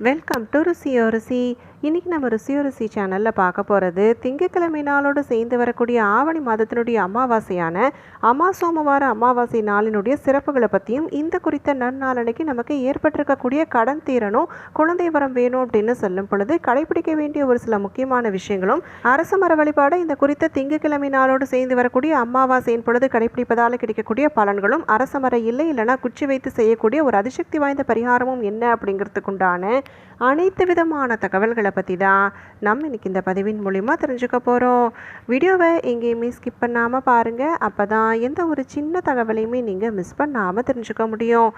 Welcome to ருசியோ ருசி இன்றைக்கி நம்ம ருசியோ ருசி சேனலில் பார்க்க போகிறது திங்கட்கிழமை நாளோடு சேர்ந்து வரக்கூடிய ஆவணி மாதத்தினுடைய அமாவாசையான அமா சோமவார அமாவாசை நாளினுடைய சிறப்புகளை பற்றியும் இந்த குறித்த நன்னாளனைக்கு நமக்கு ஏற்பட்டிருக்கக்கூடிய கடன் தீரணும் குழந்தை வரம் வேணும் அப்படின்னு சொல்லும் பொழுது கடைபிடிக்க வேண்டிய ஒரு சில முக்கியமான விஷயங்களும் அரச மர வழிபாடு இந்த குறித்த திங்கட்கிழமை நாளோடு சேர்ந்து வரக்கூடிய அமாவாசையின் பொழுது கடைபிடிப்பதால் கிடைக்கக்கூடிய பலன்களும் அரச மர இல்லை இல்லைனா குச்சி வைத்து செய்யக்கூடிய ஒரு அதிசக்தி வாய்ந்த பரிகாரமும் என்ன அப்படிங்கிறதுக்குண்டான அனைத்து விதமான தகவல்களை பற்றி தான் நம்ம இன்னைக்கு இந்த பதிவின் மூலிமா தெரிஞ்சுக்க போகிறோம் வீடியோவை எங்கேயுமே ஸ்கிப் பண்ணாமல் பாருங்கள் அப்போ தான் எந்த ஒரு சின்ன தகவலையுமே நீங்கள் மிஸ் பண்ணாமல் தெரிஞ்சுக்க முடியும்.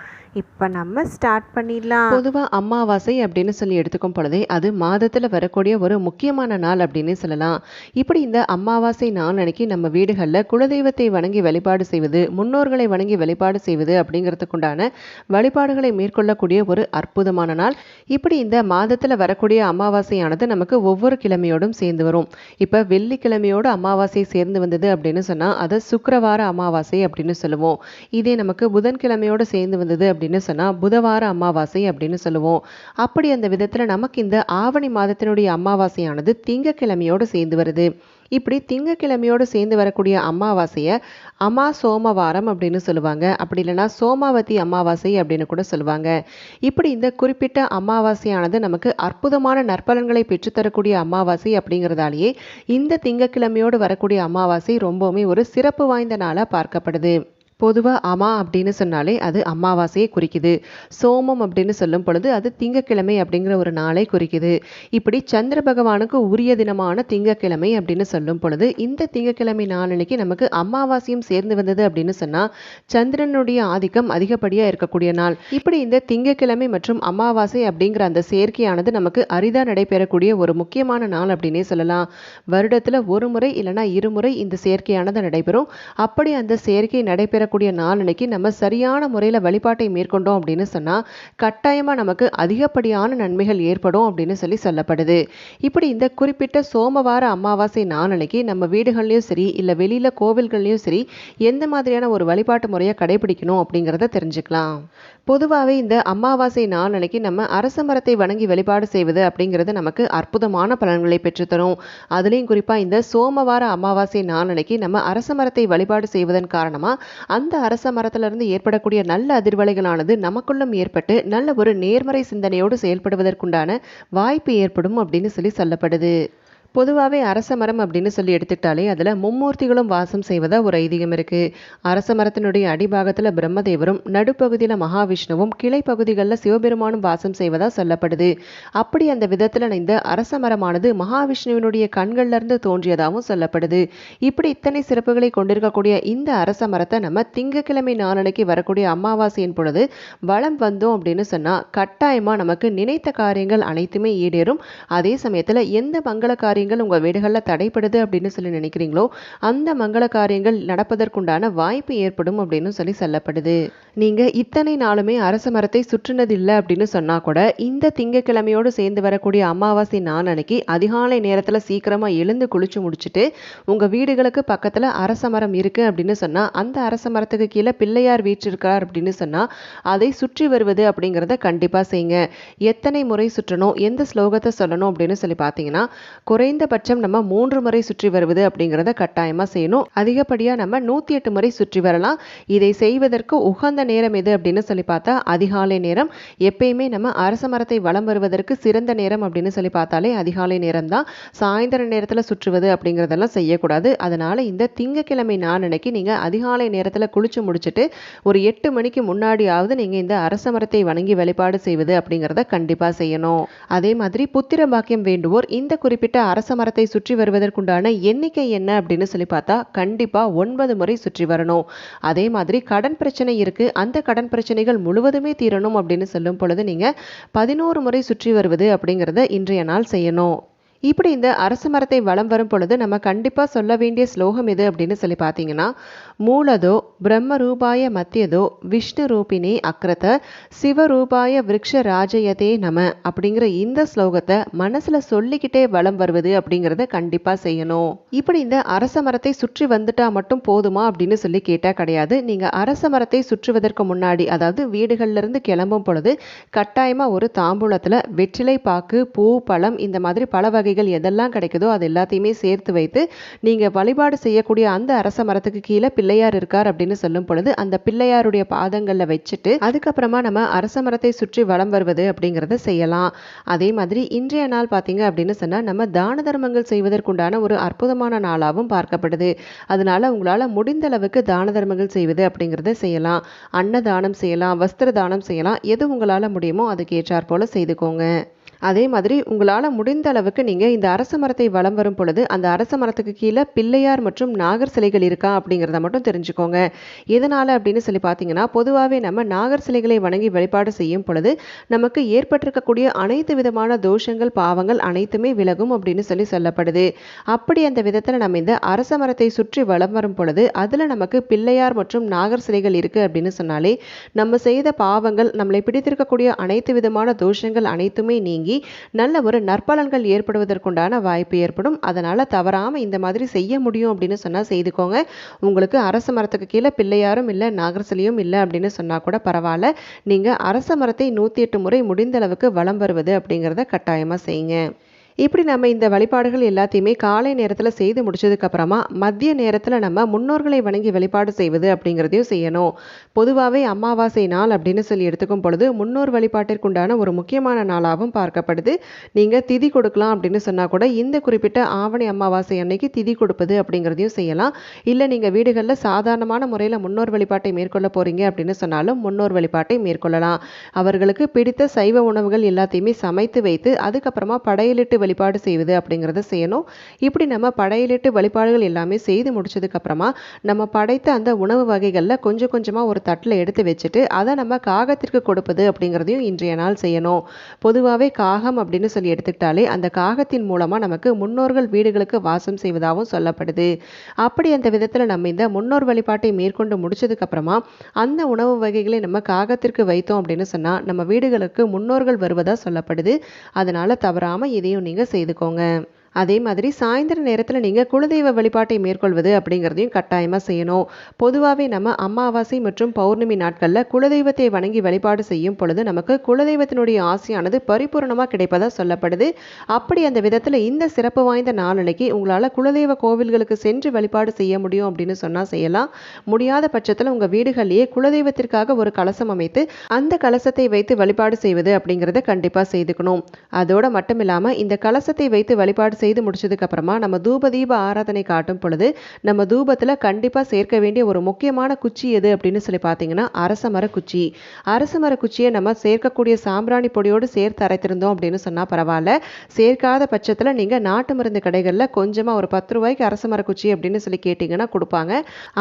இப்போ நம்ம ஸ்டார்ட் பண்ணிடலாம். பொதுவாக அமாவாசை அப்படின்னு சொல்லி எடுத்துக்கும் பொழுதே அது மாதத்தில் வரக்கூடிய ஒரு முக்கியமான நாள் அப்படின்னு சொல்லலாம். இப்படி இந்த அமாவாசை நாள் அன்னைக்கு நம்ம வீடுகளில் குலதெய்வத்தை வணங்கி வழிபாடு செய்வது முன்னோர்களை வணங்கி வழிபாடு செய்வது அப்படிங்கிறதுக்குண்டான வழிபாடுகளை மேற்கொள்ளக்கூடிய ஒரு அற்புதமான நாள். இப்படி இந்த மாதத்தில் வரக்கூடிய அமாவாசையானது நமக்கு ஒவ்வொரு கிழமையோடும் சேர்ந்து வரும். இப்போ வெள்ளிக்கிழமையோடு அமாவாசை சேர்ந்து வந்தது அப்படின்னு சொன்னால் அதை சுக்கரவார அமாவாசை அப்படின்னு சொல்லுவோம். இதே நமக்கு புதன்கிழமையோடு சேர்ந்து வந்தது அப்படின்னு சொன்னால் புதவார அமாவாசை அப்படின்னு சொல்லுவோம். அப்படி அந்த விதத்தில் நமக்கு இந்த ஆவணி மாதத்தினுடைய அமாவாசையானது திங்கக்கிழமையோடு சேர்ந்து வருது. இப்படி திங்கக்கிழமையோடு சேர்ந்து வரக்கூடிய அமாவாசையை அமா சோமவாரம் அப்படின்னு சொல்லுவாங்க. அப்படி இல்லைன்னா சோமாவதி அமாவாசை அப்படின்னு கூட சொல்லுவாங்க. இப்படி இந்த குறிப்பிட்ட அமாவாசையானது நமக்கு அற்புதமான நற்பலன்களை பெற்றுத்தரக்கூடிய அமாவாசை அப்படிங்கிறதாலேயே இந்த திங்கக்கிழமையோடு வரக்கூடிய அமாவாசை ரொம்பவுமே ஒரு சிறப்பு வாய்ந்த நாளாக பார்க்கப்படுது. பொதுவாக அமா அப்படின்னு சொன்னாலே அது அமாவாசையை குறிக்குது. சோமம் அப்படின்னு சொல்லும் பொழுது அது திங்கக்கிழமை அப்படிங்கிற ஒரு நாளை குறிக்குது. இப்படி சந்திர பகவானுக்கு உரிய தினமான திங்கக்கிழமை அப்படின்னு சொல்லும் பொழுது இந்த திங்கக்கிழமை நாளன்னைக்கு நமக்கு அமாவாசையும் சேர்ந்து வந்தது அப்படின்னு சொன்னால் சந்திரனுடைய ஆதிக்கம் அதிகப்படியாக இருக்கக்கூடிய நாள். இப்படி இந்த திங்கக்கிழமை மற்றும் அமாவாசை அப்படிங்கிற அந்த சேர்க்கையானது நமக்கு அரிதாக நடைபெறக்கூடிய ஒரு முக்கியமான நாள் அப்படின்னே சொல்லலாம். வருடத்தில் ஒரு முறை இல்லைனா இருமுறை இந்த சேர்க்கையானது நடைபெறும். அப்படி அந்த சேர்க்கை நடைபெறக்கூடிய நாளனைக்கு நம்ம சரியான முறையில் வழிபாட்டை மேற்கொண்டோம் அப்படின்னு சொன்னால் கட்டாயமாக நமக்கு அதிகப்படியான நன்மைகள் ஏற்படும் அப்படின்னு சொல்லி சொல்லப்படுது. இப்படி இந்த குறிப்பிட்ட சோமவார அமாவாசை நாளனைக்கு நம்ம வீடுகள்லையும் சரி இல்லை வெளியில் கோவில்கள்லையும் சரி எந்த மாதிரியான ஒரு வழிபாட்டு முறையை கடைபிடிக்கணும் அப்படிங்கிறத தெரிஞ்சுக்கலாம். பொதுவாகவே இந்த அமாவாசை நாளனைக்கு நம்ம அரச மரத்தை வணங்கி வழிபாடு செய்வது அப்படிங்கிறது நமக்கு அற்புதமான பலன்களை பெற்றுத்தரும். அதுலேயும் குறிப்பாக இந்த சோமவார அமாவாசை நாளனைக்கு நம்ம அரச மரத்தை வழிபாடு செய்வதன் காரணமாக அந்த அரச மரத்திலிருந்து ஏற்படக்கூடிய நல்ல அதிர்வலைகளானது நமக்குள்ளும் ஏற்பட்டு நல்ல ஒரு நேர்மறை சிந்தனையோடு செயல்படுவதற்குண்டான வாய்ப்பு ஏற்படும் அப்படின்னு சொல்லி சொல்லப்படுது. பொதுவாகவே அரச மரம் அப்படின்னு சொல்லி எடுத்துக்கிட்டாலே அதில் மும்மூர்த்திகளும் வாசம் செய்வதா ஒரு ஐதீகம் இருக்குது அரச மரத்தினுடைய அடிபாகத்தில் பிரம்மதேவரும் நடுப்பகுதியில் மகாவிஷ்ணுவும் கிளை பகுதிகளில் சிவபெருமானும் வாசம் செய்வதா சொல்லப்படுது. அப்படி அந்த விதத்தில் இந்த அரச மரமானது மகாவிஷ்ணுவினுடைய கண்கள்லேருந்து தோன்றியதாகவும் சொல்லப்படுது. இப்படி இத்தனை சிறப்புகளை கொண்டிருக்கக்கூடிய இந்த அரச மரத்தை நம்ம திங்கக்கிழமை நாளனைக்கு வரக்கூடிய அமாவாசையின் பொழுது வளம் வந்தோம் அப்படின்னு சொன்னால் கட்டாயமாக நமக்கு நினைத்த காரியங்கள் அனைத்துமே ஈடேறும். அதே சமயத்தில் எந்த மங்கள காரியம் காரியங்கள் உங்கள் வீடுகளில் தடைப்படுது அப்படின்னு சொல்லி நினைக்கிறீங்களோ அந்த மங்கள காரியங்கள் நடப்பதற்குண்டான வாய்ப்பு ஏற்படும் அப்படின்னு சொல்லி சொல்லப்படுது. நீங்கள் இத்தனை நாளுமே அரச மரத்தை சுற்றினதில்லை அப்படின்னு சொன்னால் கூட இந்த திங்கக்கிழமையோடு சேர்ந்து வரக்கூடிய அமாவாசை நான் அன்னைக்கு அதிகாலை நேரத்தில் சீக்கிரமாக எழுந்து குளிச்சு முடிச்சுட்டு உங்கள் வீடுகளுக்கு பக்கத்தில் அரச மரம் இருக்குது அப்படின்னு சொன்னால் அந்த அரச மரத்துக்கு கீழே பிள்ளையார் வீற்றிருக்கார் அப்படின்னு சொன்னால் அதை சுற்றி வருவது அப்படிங்கிறத கண்டிப்பாக செய்யுங்க. எத்தனை முறை சுற்றணும் எந்த ஸ்லோகத்தை சொல்லணும் அப்படின்னு சொல்லி பார்த்தீங்கன்னா குறைந்தபட்சம் நம்ம மூன்று முறை சுற்றி வருவது அப்படிங்கிறத கட்டாயமாக செய்யணும். அதிகப்படியாக நம்ம நூற்றி எட்டு முறை சுற்றி வரலாம். இதை செய்வதற்கு உகந்த நேரம் எது அப்படின்னு சொல்லி பார்த்தா அதிகாலை நேரம். எப்பயுமே நம்ம அரச மரத்தை வலம் வருவதற்கு சிறந்த நேரம் அப்படின்னு சொல்லி பார்த்தாலே அதிகாலை நேரம் தான் சாயந்தர நேரத்தில் சுற்றுவது அப்படிங்கிறதெல்லாம் செய்யக்கூடாது. அதனால் இந்த திங்கக்கிழமை நாளன்னைக்கு நீங்கள் அதிகாலை நேரத்தில் குளிச்சு முடிச்சுட்டு ஒரு எட்டு மணிக்கு முன்னாடியாவது நீங்கள் இந்த அரச மரத்தை வணங்கி வழிபாடு செய்வது அப்படிங்கிறத கண்டிப்பாக செய்யணும். அதே மாதிரி புத்திர பாக்கியம் வேண்டுவோர் இந்த குறிப்பிட்ட அரச மரத்தை சுற்றி வருவதற்குண்டான எண்ணிக்கை என்ன அப்படின்னு சொல்லி பார்த்தா கண்டிப்பாக ஒன்பது முறை சுற்றி வரணும். அதே மாதிரி கடன் பிரச்சனை இருக்குது அந்த கடன் பிரச்சனைகள் முழுவதுமே தீரணும் அப்படின்னு சொல்லும் பொழுது நீங்கள் பதினோரு முறை சுற்றி வருவது அப்படிங்கிறத இன்றைய நாள் செய்யணும். இப்படி இந்த அரச மரத்தை வலம் வரும் பொழுது நம்ம கண்டிப்பாக சொல்ல வேண்டிய ஸ்லோகம் எது அப்படின்னு சொல்லி பார்த்தீங்கன்னா மூலதோ பிரம்மரூபாய மத்தியதோ விஷ்ணு ரூபினி அக்ரத சிவரூபாய விரக்ஷ ராஜயதே நம அப்படிங்கிற இந்த ஸ்லோகத்தை மனசுல சொல்லிக்கிட்டே வலம் வருவது அப்படிங்கிறத கண்டிப்பா செய்யணும் இப்படி இந்த அரச மரத்தை சுற்றி வந்துட்டா மட்டும் போதுமா அப்படின்னு சொல்லி கேட்டா கிடையாது நீங்க அரச மரத்தை சுற்றுவதற்கு முன்னாடி அதாவது வீடுகள்ல இருந்து கிளம்பும் பொழுது கட்டாயமா ஒரு தாம்பூலத்துல வெற்றிலை பாக்கு பூ பழம் இந்த மாதிரி பல வகைகள் எதெல்லாம் கிடைக்குதோ அது எல்லாத்தையுமே சேர்த்து வைத்து நீங்க வழிபாடு செய்யக்கூடிய அந்த அரச மரத்துக்கு கீழே பிள்ளையார் இருக்கார் அப்படின்னு சொல்லும் பொழுது அந்த பிள்ளையாருடைய பாதங்களில் வச்சுட்டு அதுக்கப்புறமா நம்ம அரச மரத்தை சுற்றி வளம் வருவது அப்படிங்கிறத செய்யலாம். அதே மாதிரி இன்றைய நாள் பார்த்தீங்க அப்படின்னு சொன்னால் நம்ம தான தர்மங்கள் செய்வதற்குண்டான ஒரு அற்புதமான நாளாகவும் பார்க்கப்படுது. அதனால உங்களால் முடிந்த அளவுக்கு தான தர்மங்கள் செய்வது அப்படிங்கிறத செய்யலாம். அன்னதானம் செய்யலாம் வஸ்திர தானம் செய்யலாம். எது உங்களால் முடியுமோ அதுக்கு ஏற்றாற் போல செய்துக்கோங்க. அதே மாதிரி உங்களால் முடிந்த அளவுக்கு நீங்கள் இந்த அரச மரத்தை வலம் வரும் பொழுது அந்த அரச மரத்துக்கு கீழே பிள்ளையார் மற்றும் நாகர் சிலைகள் இருக்கா அப்படிங்கிறத மட்டும் தெரிஞ்சுக்கோங்க. எதனால் அப்படின்னு சொல்லி பார்த்தீங்கன்னா பொதுவாகவே நம்ம நாகர் சிலைகளை வணங்கி வழிபாடு செய்யும் பொழுது நமக்கு ஏற்பட்டிருக்கக்கூடிய அனைத்து விதமான தோஷங்கள் பாவங்கள் அனைத்துமே விலகும் அப்படின்னு சொல்லி சொல்லப்படுது. அப்படி அந்த விதத்தில் நம்ம இந்த அரச மரத்தை சுற்றி வலம் வரும் பொழுது அதில் நமக்கு பிள்ளையார் மற்றும் நாகர் சிலைகள் இருக்குது அப்படின்னு சொன்னாலே நம்ம செய்த பாவங்கள் நம்மளை பிடித்திருக்கக்கூடிய அனைத்து விதமான தோஷங்கள் அனைத்துமே நீங்கி நல்ல ஒரு நற்பலன்கள் ஏற்படுவதற்குண்டான வாய்ப்பு ஏற்படும். அதனால் தவறாமல் இந்த மாதிரி செய்ய முடியும் அப்படின்னு சொன்னால் செய்துக்கோங்க. உங்களுக்கு அரச மரத்துக்கு கீழே பிள்ளையாரும் இல்லை நாகரசலியும் இல்லை அப்படின்னு சொன்னால் கூட பரவாயில்ல. நீங்கள் அரச மரத்தை நூற்றி எட்டு முறை முடிந்த அளவுக்கு வலம் வருவது அப்படிங்கிறத கட்டாயமாக செய்யுங்க. இப்படி நம்ம இந்த வழிபாடுகள் எல்லாத்தையுமே காலை நேரத்தில் செய்து முடிச்சதுக்கு அப்புறமா மதிய நேரத்தில் நம்ம முன்னோர்களை வணங்கி வழிபாடு செய்வது அப்படிங்கிறதையும் செய்யணும். பொதுவாகவே அமாவாசை நாள் அப்படின்னு சொல்லி எடுத்துக்கும் பொழுது முன்னோர் வழிபாட்டிற்குண்டான ஒரு முக்கியமான நாளாகவும் பார்க்கப்படுது. நீங்கள் திதி கொடுக்கலாம் அப்படின்னு சொன்னால் கூட இந்த குறிப்பிட்ட ஆவணி அமாவாசை அன்னைக்கு திதி கொடுப்பது அப்படிங்கிறதையும் செய்யலாம். இல்லை நீங்கள் வீடுகளில் சாதாரணமான முறையில் முன்னோர் வழிபாட்டை மேற்கொள்ள போகிறீங்க அப்படின்னு சொன்னாலும் முன்னோர் வழிபாட்டை மேற்கொள்ளலாம். அவர்களுக்கு பிடித்த சைவ உணவுகள் எல்லாத்தையுமே சமைத்து வைத்து அதுக்கப்புறமா படையலிட்டு வழிபாடு செய்வது அப்படிங்கிறத செய்யணும். இப்படி நம்ம படையலிட்டு வழிபாடுகள் எல்லாமே செய்து முடிச்சதுக்கு அப்புறமா நம்ம படைத்த அந்த உணவு வகைகளில் கொஞ்சம் கொஞ்சமாக ஒரு தட்டில் எடுத்து வச்சுட்டு அதை நம்ம காகத்திற்கு கொடுப்பது அப்படிங்கிறதையும் இன்றைய நாள் செய்யணும். பொதுவாகவே காகம் அப்படின்னு சொல்லி எடுத்துக்கிட்டாலே அந்த காகத்தின் மூலமாக நமக்கு முன்னோர்கள் வீடுகளுக்கு வாசம் செய்வதாகவும் சொல்லப்படுது. அப்படி அந்த விதத்தில் நம்ம இந்த முன்னோர் வழிபாட்டை மேற்கொண்டு முடிச்சதுக்கப்புறமா அந்த உணவு வகைகளை நம்ம காகத்திற்கு வைத்தோம் அப்படின்னு சொன்னால் நம்ம வீடுகளுக்கு முன்னோர்கள் வருவதாக சொல்லப்படுது. அதனால தவறாமல் இதையும் நீங்கள் செய்துக்கோங்க அதே மாதிரி சாயந்தர நேரத்தில் நீங்கள் குலதெய்வ வழிபாட்டை மேற்கொள்வது அப்படிங்கிறதையும் கட்டாயமாக செய்யணும். பொதுவாகவே நம்ம அமாவாசை மற்றும் பௌர்ணமி நாட்களில் குலதெய்வத்தை வணங்கி வழிபாடு செய்யும் பொழுது நமக்கு குலதெய்வத்தினுடைய ஆசையானது பரிபூர்ணமாக கிடைப்பதா சொல்லப்படுது. அப்படி அந்த விதத்தில் இந்த சிறப்பு வாய்ந்த நாளனைக்கு உங்களால் குலதெய்வ கோவில்களுக்கு சென்று வழிபாடு செய்ய முடியும் அப்படின்னு சொன்னால் செய்யலாம். முடியாத பட்சத்தில் உங்கள் வீடுகளிலேயே குலதெய்வத்திற்காக ஒரு கலசம் அமைத்து அந்த கலசத்தை வைத்து வழிபாடு செய்வது அப்படிங்கிறத கண்டிப்பாக செய்துக்கணும். அதோட மட்டும் இல்லாமல் இந்த கலசத்தை வைத்து வழிபாடு செய்து முடிச்சதுக்கு அப்புறமா நம்ம தூப தீப ஆராதனை காட்டும் பொழுது நம்ம தூபத்தில் கண்டிப்பாக சேர்க்க வேண்டிய ஒரு முக்கியமான குச்சி எது அப்படின்னு சொல்லி பார்த்தீங்கன்னா அரச மர குச்சி. அரச மர குச்சியை நம்ம சேர்க்கக்கூடிய சாம்பிராணி பொடியோடு சேர்த்து அரைத்திருந்தோம் அப்படின்னு சொன்னால் பரவாயில்ல. சேர்க்காத பட்சத்தில் நீங்கள் நாட்டு மருந்து கடைகளில் கொஞ்சமாக ஒரு பத்து ரூபாய்க்கு அரச மர குச்சி அப்படின்னு சொல்லி கேட்டிங்கன்னா கொடுப்பாங்க.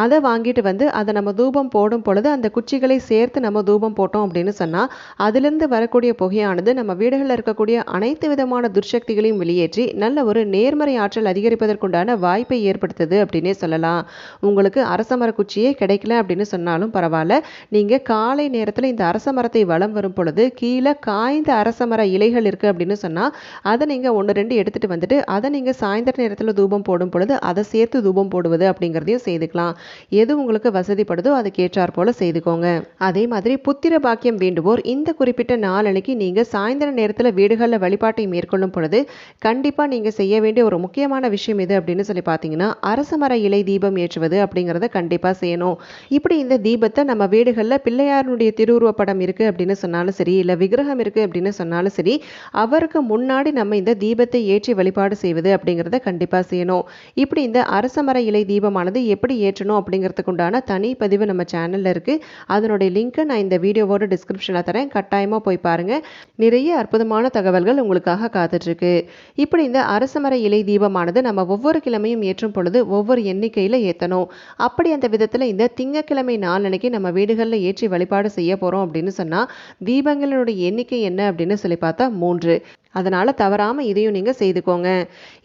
அதை வாங்கிட்டு வந்து அதை நம்ம தூபம் போடும் பொழுது அந்த குச்சிகளை சேர்த்து நம்ம தூபம் போட்டோம் அப்படின்னு சொன்னால் அதுலேருந்து வரக்கூடிய புகையானது நம்ம வீடுகளில் இருக்கக்கூடிய அனைத்து விதமான துர்சக்திகளையும் வெளியேற்றி நல்ல ஒரு ஒரு நேர்மறை ஆற்றல் அதிகரிப்பதற்குண்டான வாய்ப்பை ஏற்படுத்துது அப்படின்னே சொல்லலாம். உங்களுக்கு அரச மரக்குச்சியே கிடைக்கல அப்படின்னு சொன்னாலும் பரவாயில்ல. நீங்கள் காலை நேரத்தில் இந்த அரச மரத்தை வளம் வரும் பொழுது கீழே காய்ந்த அரச மர இலைகள் இருக்குது அப்படின்னு சொன்னால் அதை நீங்கள் ஒன்று ரெண்டு எடுத்துகிட்டு வந்துட்டு அதை நீங்கள் சாயந்தர நேரத்தில் தூபம் போடும் பொழுது அதை சேர்த்து தூபம் போடுவது அப்படிங்கிறதையும் செய்துக்கலாம். எது உங்களுக்கு வசதிப்படுதோ அதுக்கு ஏற்றாற் போல செய்துக்கோங்க. அதே மாதிரி புத்திர பாக்கியம் வேண்டுவோர் இந்த குறிப்பிட்ட நாளனைக்கு நீங்கள் சாயந்தர நேரத்தில் வீடுகளில் வழிபாட்டை மேற்கொள்ளும் பொழுது கண்டிப்பாக நீங்கள் செய்ய வேண்டிய ஒரு முக்கியமான விஷயம் எது அப்படின்னு சொல்லி பார்த்தீங்கன்னா அரச மர இலை தீபம் ஏற்றுவது அப்படிங்கிறத கண்டிப்பாக செய்யணும். இப்படி இந்த தீபத்தை நம்ம வீடுகளில் பிள்ளையாருடைய திருவுருவப் படம் இருக்குது அப்படின்னு சொன்னாலும் சரி இல்லை விக்கிரகம் இருக்குது அப்படின்னு சொன்னாலும் சரி அவருக்கு முன்னாடி நம்ம இந்த தீபத்தை ஏற்றி வழிபாடு செய்வது அப்படிங்கிறத கண்டிப்பாக செய்யணும். இப்படி இந்த அரச மர இலை தீபமானது எப்படி ஏற்றணும் அப்படிங்கிறதுக்கு உண்டான தனி பதிவு நம்ம சேனலில் இருக்குது அதனுடைய லிங்க்கை நான் இந்த வீடியோவோட டிஸ்கிரிப்ஷனில் தரேன். கட்டாயமாக போய் பாருங்கள் நிறைய அற்புதமான தகவல்கள் உங்களுக்காக காத்துட்ருக்கு இப்படி இந்த அரசமர இலை தீபமானது நம்ம ஒவ்வொரு கிழமையும் ஏற்றும் பொழுது ஒவ்வொரு எண்ணிக்கையில் ஏற்றணும் அப்படி அந்த விதத்தில் இந்த திங்கக்கிழமை நாளன்னைக்கு நம்ம வீடுகளில் ஏற்றி வழிபாடு செய்ய போகிறோம் அப்படின்னு சொன்னால் தீபங்களினுடைய எண்ணிக்கை என்ன அப்படின்னு சொல்லி பார்த்தா மூன்று. அதனால் தவறாமல் இதையும் நீங்கள் செய்துக்கோங்க.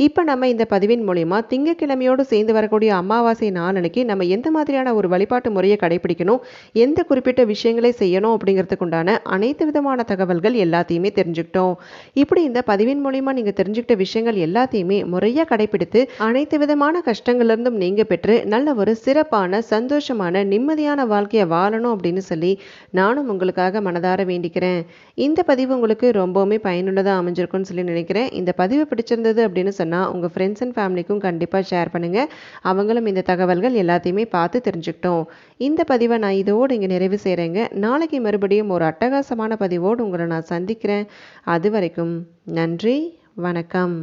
இப்போ நம்ம இந்த பதிவின் மூலிமா திங்கக்கிழமையோடு சேர்ந்து வரக்கூடிய அமாவாசை நாளன்னைக்கு நம்ம எந்த மாதிரியான ஒரு வழிபாட்டு முறையை கடைபிடிக்கணும் எந்த குறிப்பிட்ட விஷயங்களை செய்யணும் அப்படிங்கிறதுக்கு உண்டான அனைத்து விதமான தகவல்கள் எல்லாத்தையுமே தெரிஞ்சுக்கிட்டோம். இப்படி இந்த பதிவின் மூலிமா நீங்கள் தெரிஞ்சுக்கிட்ட விஷயங்கள் எல்லாத்தையுமே முறையாக கடைபிடித்து அனைத்து விதமான கஷ்டங்கள்லேருந்தும் நீங்கள் பெற்று நல்ல ஒரு சிறப்பான சந்தோஷமான நிம்மதியான வாழ்க்கையை வாழணும் அப்படின்னு சொல்லி நானும் உங்களுக்காக மனதார வேண்டிக்கிறேன். இந்த பதிவு உங்களுக்கு ரொம்பவுமே பயனுள்ளதாக அமைஞ்சு அமைஞ்சிருக்கும்னு சொல்லி நினைக்கிறேன். இந்த பதிவு பிடிச்சிருந்தது அப்படின்னு சொன்னால் உங்கள் ஃப்ரெண்ட்ஸ் அண்ட் ஃபேமிலிக்கும் கண்டிப்பாக ஷேர் பண்ணுங்கள் அவங்களும் இந்த தகவல்கள் எல்லாத்தையுமே பார்த்து தெரிஞ்சுக்கிட்டோம். இந்த பதிவை நான் இதோடு இங்கே நிறைவு செய்கிறேங்க நாளைக்கு மறுபடியும் ஒரு அட்டகாசமான பதிவோடு உங்களை நான் சந்திக்கிறேன். அது வரைக்கும் நன்றி வணக்கம்.